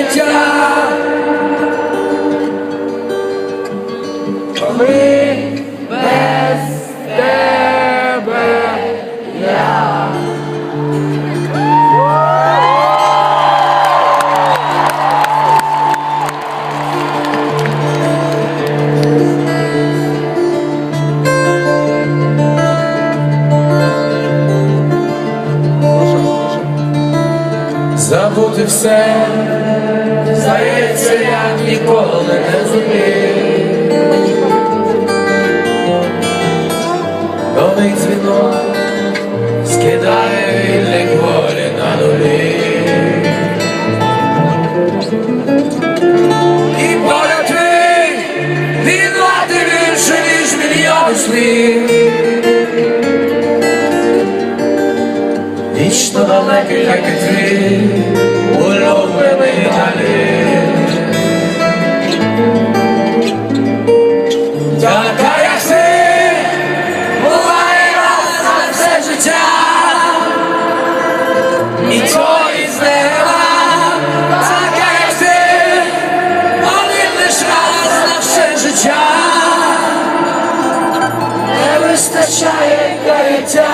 життя. Ми без тебе я. Забути все здається, як ніколи не зумів. Новий дзвінок скидає вільник волі на нулі. І поряд твій, він мати більше, ніж мільйони слів. Вічно далекий, як і твій, शायर करता